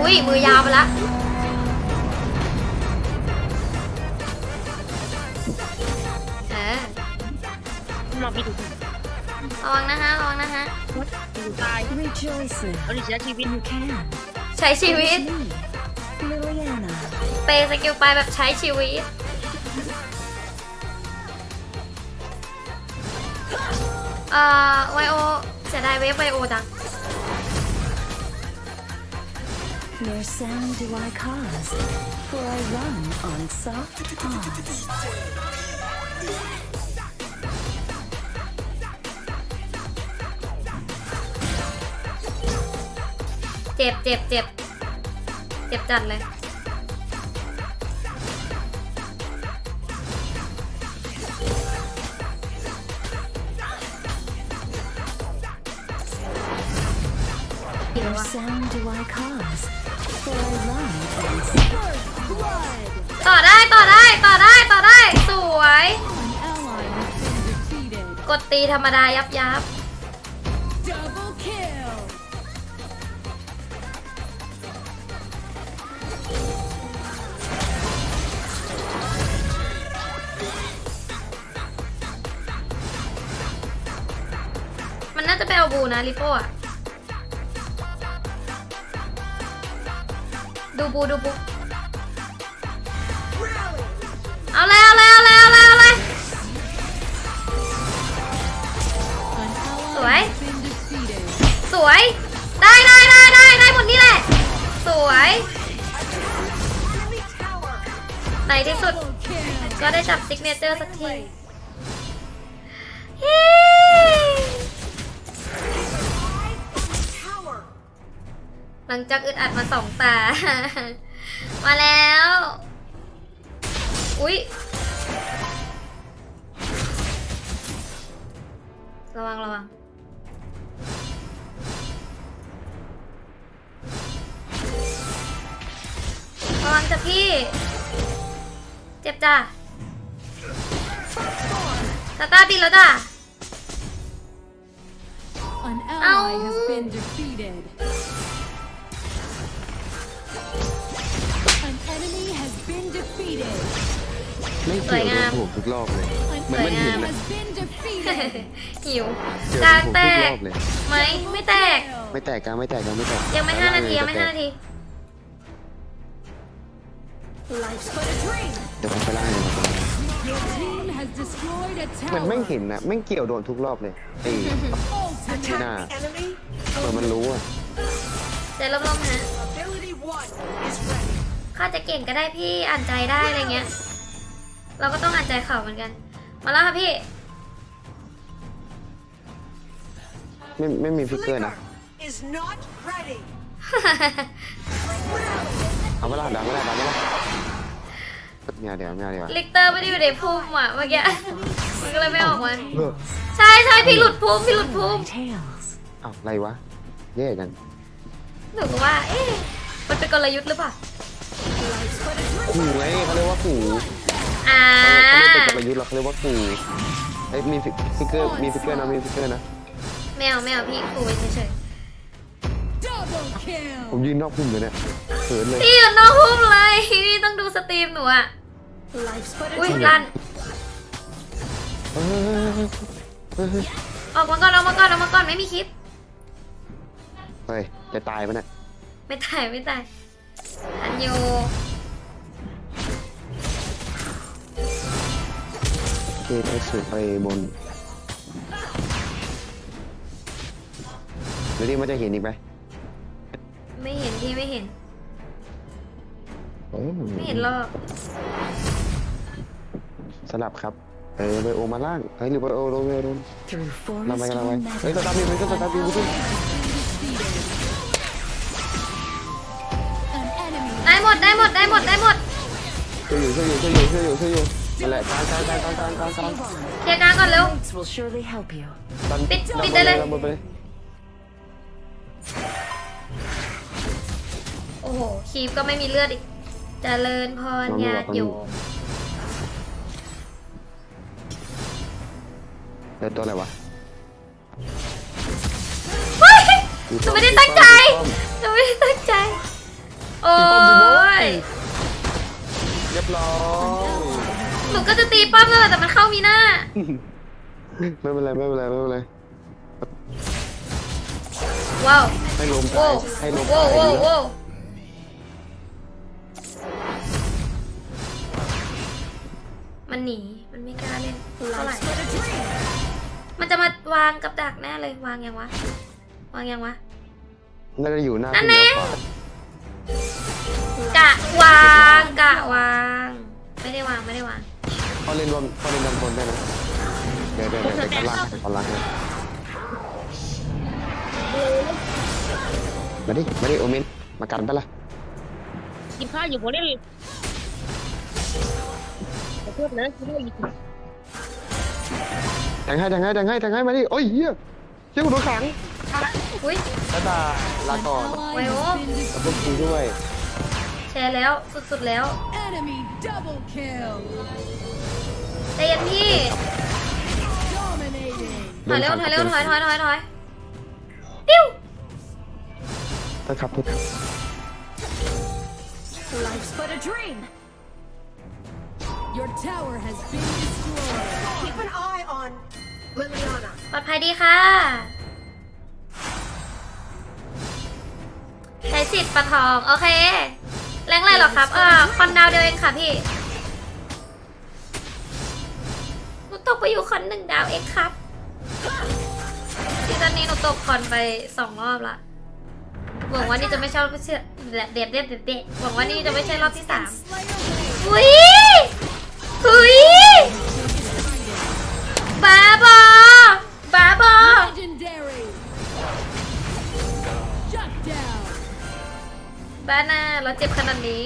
อุ้ยมือยาวไปละเออมาพี่ถูระวังนะฮะระวังนะฮะตาย Rejoicing เอาดิเสียชีวิต you can. ใช้ชีวิต Me, Liliana. เปสกิลไปแบบใช้ชีวิต เอ่อไวโอเสียดายเวฟไวโอจัง Mere sound do I cause, for I run on soft paws. เจ็บเจ็บเจ็บ เจ็บจัดเลย Mere sound do I cause, for I run on soft ต่อได้ต่อได้ต่อได้ต่อได้ สวย ally has been defeated. กดตีธรรมดายับยับ นน่าจะไปเอาบูนะลิโป้อะดูบูดูบูเอาเลยเอาเลยเอาเลยเอาเลยเอาเลยสวย สวย ได้ได้ได้ได้ได้หมดนี่แหละ สวย ในที่สุด ก็ได้จับซิกเนเจอร์สักที หลังจากอึดอัดมาสองตา มาแล้ว อุ๊ย ระวังระวังระวังจ้ะพี่ เจ็บจ้ะตาตาบินแล้วจ้ะ An ally has ไม่เกี่ยวโดนถูกทุกรอบเลย An เหมือนมันเห็น enemy นะ has been defeated. หิวเจอกลางถูกแตทุกรกอบเลย ไหมไม่แตก ไม่แตกกลางไม่แตกกลางไม่แตกยังไม่ห้านาทียังไม่ห้านาที Life's but a dream. เดี๋ยวผมไปล่างเลยผมไปล่าง Your team has destroyed a เหมือน tower. แม่งเห็นนะแม่งเกี่ยวโดนทุกรอบเลยไอ้ Ultimate. หน้าเหมือนมันรู้อะเดี๋ยวลมๆฮะข้าจะเก่งก็ได้พี่อ่านใจได้อะไรเงี้ย เราก็ต้องอ่านใจเขาเหมือนกัน มาแล้วค่ะพี่ ไม่ไม่มีฟิกเกอร์นะ is not ready. เอาเวลาดังเวลาดังเวลาเนี่ยเดี๋ยวเนี่ยเดี๋ยวลิกเตอร์ไม่ได้อยู่ในพุ่มอะเมื่อกี้มันก็เลยไม่ออกมาเออใช่ใช่พี่หลุดพุ่มพี่หลุดพุ่ม Tails. อ้าวอะไรวะแย่กันหนูก็ว่าเอ๊ะมันเป็นกลยุทธ์หรือเปล่าขู่ไงเขาเรียกว่าขู่ อ่าเขาไม่เป็นกลยุทธ์หรอกเขาเรียกว่าขู่ไอ้ยมีฟิฟิกเกอร์มีฟิกเกอร์นะมีฟิกเกอร์นะแมวแมวพี่คุยเฉย Double kill. ผมยืนนอกพุ่มเลยเนี่ยเขินเลยๆ พี่อยู่นอกพุ่มเลย พี่ต้องดูสตรีมหนูอะ Life's but a อุ้ย dream. ลั่นเฮ้ยเฮ้ยเฮ้ยออกมาก่อนออกมาก่อนออกมาก่อนไม่มีคลิป เฮ้ยจะตายปะเนี่ยไม่ตายไม่ตายอันยู เอไปสุดไปบนเดี๋ยวนี้มันจะเห็นอีกไหมไม่เห็นพี่ไม่เห็นเอ้ยไม่เห็นหรอกสลับครับ เออไปโอมาล่างเฮ้ยหรือไปโอลงไปโดน Through เราไป forest กันเราไป and เฮ้ยส meadow. ตาร์ทบินมันก็สตาร์ทบินขึ้น An enemy ได้หมดได้หมดได้หมดได้หมด ช่วยอยู่ช่วยอยู่ช่วยอยู่ช่วยอยู่ช่วยอยู่ นั่นแหละกลางกลางกลางกลางกลางกลางกลางเคลียร์กลางก่อนเร็ว Blades will surely help you. ดันปิดดันปิดได้เลยดันบนไปเลยโอ้โหคีบก็ไม่มีเลือดอีกเจริญพรญาติโยมเดินตัวอะไรวะเฮ้ยหนูไม่ได้ตั้งใจหนูไม่ได้ตั้งใจ โอ้ย เรียบร้อยห นูก็จะตีป้อมแล้วแหละแต่มันเข้ามีหน้า ไม่เป็นไรไม่เป็นไรไม่เป็นไรว้าวให้ลมโว้ตายวให้ลมโว้วตายโว้วดีแล้วโว้วมันหนี มันไม่กล้าเล่นเท่าไหร่ มันจะมาวางกับดักแน่เลยวางยังวะ วางยังวะ น่าจะอยู่หน้านั่นที่แน่เลี้ยวขวากะวางกะวาง ไม่ได้วางไม่ได้วาง พอเล่นบนพอเล่นบนบนได้นะเดี๋ยวเดี๋ยวเดี๋ยวเดี๋ยวตอนล่างตอนล่างนะมาดิมาดิโอเมนมากันปะล่ะกินข้าวอยู่ผมได้เลยขอโทษนะกินข้าวอยู่แทงให้แทงให้แทงให้แทงให้มาดิโอ้ยเฮียเฮียกูโดนขังอุ้ยตาตาลาก่อนไวโอแล้วพวกกูด้วย แชร์แล้ว สุดๆแล้ว ถอยเร็วถอยเร็วถอยถอยถอยถอยปิ้วถ้าขับทุก Life's but a dream. Your tower has been destroyed. Keep an eye on Liliana. ปลอดภัยดีค่ะใช้สิทธิ์ประทอง โอเค แรงอะไรเหรอครับ เออคอนดาวเดียวเองค่ะพี่หนูตกไปอยู่คอนหนึ่งดาวเองครับ ซีซั่นนี้หนูตกคอนไปสองรอบละหวังว่านี่จะไม่ใช่รอบที่สี่เด็ดเด็ดเด็ดเด็ดหวังว่านี่จะไม่ใช่รอบที่สามอุ้ยอุ้ยบ้าบอบ้าบอ Legendary. Shut down. บ้าน่าเราเจ็บขนาดนี้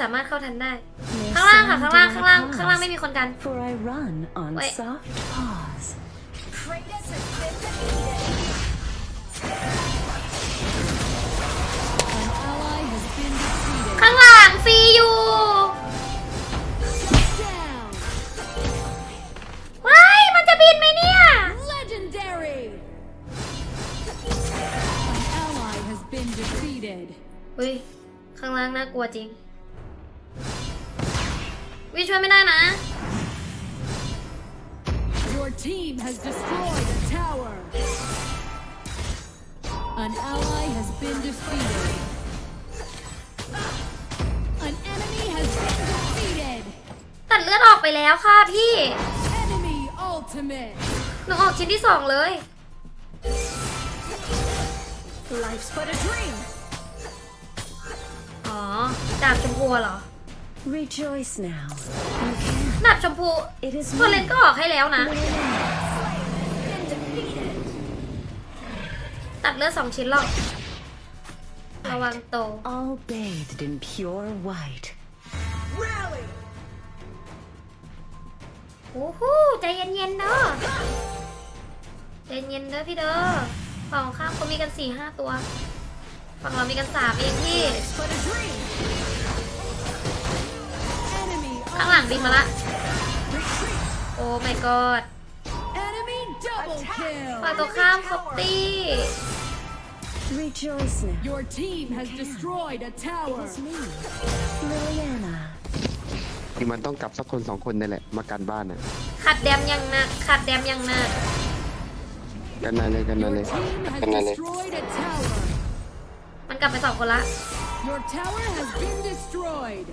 สามารถเข้าทันได้ No ข้างล่างค่ะ sound ข้างล่าง do I ข้างล่าง ข้างล่าง cause, ไม่มีคนกัน For I run on Wait. soft paws. Kratos has been defeated. An ally has been defeated. ข้างหลังฟรีอยู่ Down. ว้ายมันจะบินไหมเนี่ย Legendary. An ally has been defeated. อุ้ย ข้างล่างน่ากลัวจริง วิช่วยไม่ได้นะ Your team has destroyed a tower. An ally has been defeated. An enemy has been defeated. ตัดเลือดออกไปแล้วค่ะพี่ Enemy ultimate. หนูออกชิ้นที่สองเลย Life's but a dream. อ๋อ ดาบชมพูเหรอ Rejoice now. You can. ดาบชมพู It is ตัวเล่น me. ก็ออกให้แล้วนะ ตัดเลือดสองชิ้นหรอก ระวังโต All bathed in pure white. Rally. โอ้โหใจเย็นๆเด้อใจเย็นเด้อพี่เด้อฝั่งข้ามเขามีกันสี่ห้าตัว ฝั่งเรามีกันสามเองพี่ Life's but a dream. Enemy ข้างหลังบินมาละ retreat. โอ้ my god Enemy double ฝั่ง kill. ตัวข้ามครบตี Rejoice now. Your team has destroyed a tower. It's me, Liliana. ที่มันต้องกลับสักคนสองคนนี่แหละ มากันบ้านน่ะขัดแดมยังหนักขัดแดมยังหนักกันนานเลยกันนาน Your เลย team กันนาน has เลย destroyed a tower. มันกลับไปสองคนละ Your tower has been destroyed.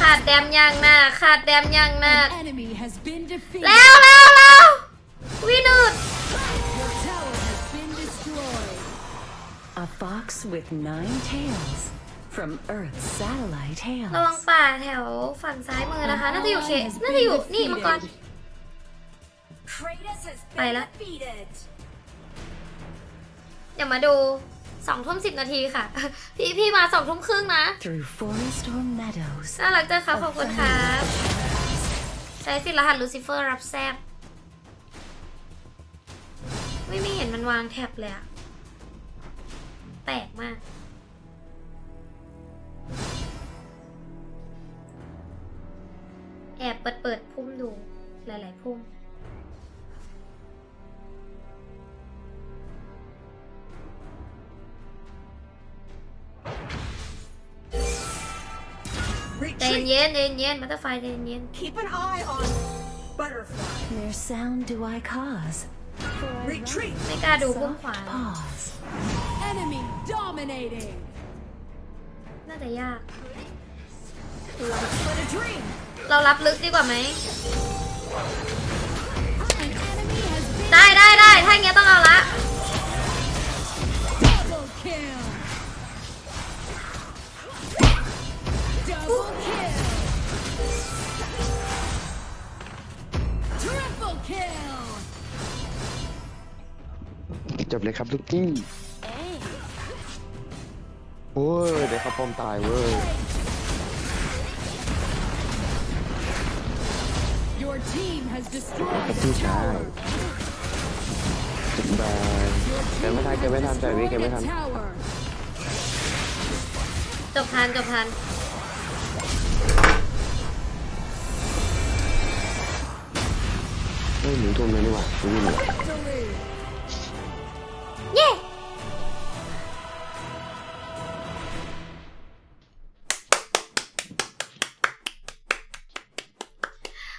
ขาดแดมยังหนักขาดแดมยังหนัก An enemy has been defeated. แล้วแล้วแล้ววินุด Your tower has been destroyed. A fox with nine tails. From Earth's satellite ระวัง hails. ป่าแถวฝั่งซ้ายมือนะคะ น่าจะอยู่เขตน่าจะอยู่นี่มังกร Kratos has Bye been la. defeated. เดี๋ยวมาดู สองทุ่มสิบนาทีค่ะ พี่พี่มาสองทุ่มครึ่งนะ Through forest or meadows. น่ารักจังครับขอบคุณครับใช้สิทธิ์รหัสลูซิเฟอร์รับแซบไม่ไม่เห็นมันวางแท็บเลยอะแปลกมาก แอบเปิดเปิดพุ่มดู หลาย ๆ พุ่ม ใจ Retreat. เย็นใจเย็นบัตเตอร์ไฟใจเย็น Keep an eye on butterfly. Mere sound do I cause. For I Retreat. ไม่กล้าดูพุ่ม soft ขวา paws. Enemy dominating. น่าจะยาก Life but a dream. เรารับลึกดีกว่าไหม An enemy has been ได้ได้ได้ถ้าอย่างเงี้ยต้องเอาละ double kill. บเลยครับลูกกี้ โอ้ยเดี๋ยวเขาปอมตายเว้ย Your team has destroyed กับ a พี่ชาย tower. จุดแบน Your เก็บไม่ทัน team เก็บไม่ทัน has ใจวิเก็บ destroyed ไม่ a ทัน tower. จบทันจบทันเฮ้ยหนูทุ่มเลยนี่หว่าหนูวิ่งเลย Victory. เย้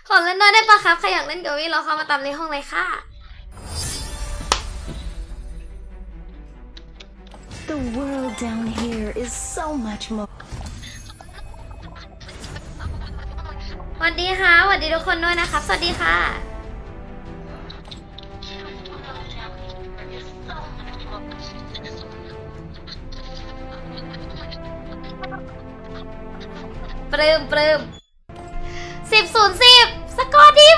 ขอเล่นด้วยได้ปะครับ ใครอยากเล่นกับวี่เราเข้ามาตามในห้องเลยค่ะ The world down here is so much more. สวัสดีค่ะสวัสดีทุกคนด้วยนะครับ สวัสดีค่ะ ปลื้มปลื้มสิบศูนย์สิบสกอร์ดี